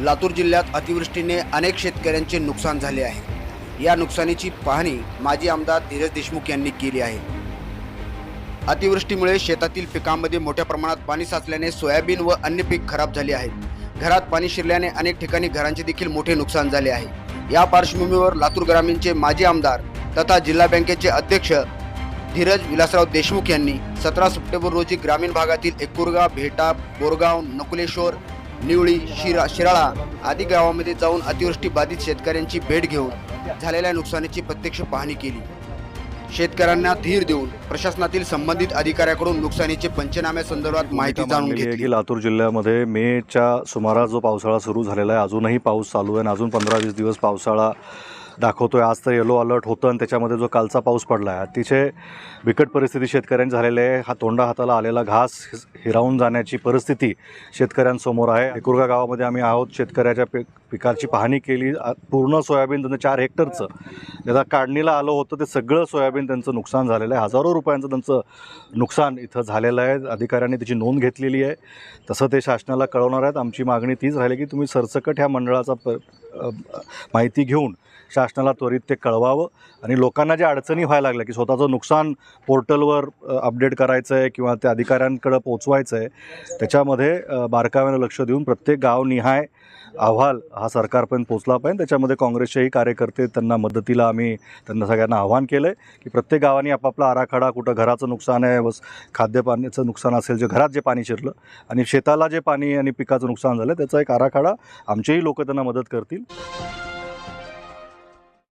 लातूर जिल्ह्यात अतिवृष्टीने अनेक शेतकऱ्यांचे नुकसान झाले आहे. या नुकसानीची पाहणी माजी आमदार धीरज देशमुख यांनी केली आहे. अतिवृष्टीमुळे शेतातील पिकांमध्ये मोठ्या प्रमाणात पाणी साचल्याने सोयाबीन व अन्य पीक खराब झाले आहेत घरात पाणी शिरल्याने अनेक ठिकाणी घरांचे देखील मोठे नुकसान झाले आहे. या पार्श्वभूमीवर लातूर ग्रामीणचे माजी आमदार तथा जिल्हा बँकेचे अध्यक्ष धीरज विलासराव देशमुख यांनी सतरा सप्टेंबर रोजी ग्रामीण भागातील एकुरगा भेटा बोरगाव नकुलेश्वर निवळी शिरा शिराळा आदी गावामध्ये जाऊन अतिवृष्टी बाधित शेतकऱ्यांची भेट घेऊन झालेल्या नुकसानीची प्रत्यक्ष पाहणी केली. शेतकऱ्यांना धीर देऊन प्रशासनातील संबंधित अधिकाऱ्याकडून नुकसानीचे पंचनाम्यासंदर्भात माहिती जाणून घेतली. लातूर जिल्ह्यामध्ये मेच्या सुमारास जो पावसाळा सुरू झालेला आहे अजूनही पाऊस चालू आहे आणि अजून पंधरा वीस दिवस पावसाळा दाखवतो आहे आज तर येलो अलर्ट होतं आणि त्याच्यामध्ये जो कालचा पाऊस पडला आहे अतिशय बिकट परिस्थिती शेतकऱ्यांची झालेली आहे. हा तोंडा हाताला आलेला घास हिरावून जाण्याची परिस्थिती शेतकऱ्यांसमोर आहे. एकुरगा गावामध्ये आम्ही आहोत. शेतकऱ्याच्या पीक पिकाची पाहणी केली. पूर्ण सोयाबीन त्यांचं चार हेक्टरचं. ज्याला काढणीला आलं होतं. ते सगळं सोयाबीन त्यांचं नुकसान झालेलं आहे. हजारो रुपयांचं त्यांचं नुकसान इथं झालेलं आहे. अधिकाऱ्यांनी त्याची नोंद घेतलेली आहे. तसं ते शासनाला कळवणार आहेत. आमची मागणी तीच राहिली की तुम्ही सरसकट ह्या मंडळाचा प माहिती घेऊन शासनाला त्वरित ते कळवावं आणि लोकांना ज्या अडचणी व्हायला लागल्या की स्वतःचं नुकसान पोर्टलवर अपडेट करायचं आहे किंवा त्या अधिकाऱ्यांकडं पोचवायचं आहे त्याच्यामध्ये अ, बारकाव्यानं लक्ष देऊन प्रत्येक गावनिहाय अहवाल हा सरकारपर्यंत पोचला पाहिजे. त्याच्यामध्ये काँग्रेसचेही कार्यकर्ते त्यांना मदतीला आम्ही त्यांना सगळ्यांना आव्हान केलं आहे की प्रत्येक गावाने आपापला आराखडा कुठं घराचं नुकसान आहे बस खाद्यपाण्याचं नुकसान असेल जे घरात जे पाणी शिरलं आणि शेताला जे पाणी आणि पिकाचं नुकसान झालं त्याचा एक आराखडा आमचेही लोक त्यांना मदत करतील.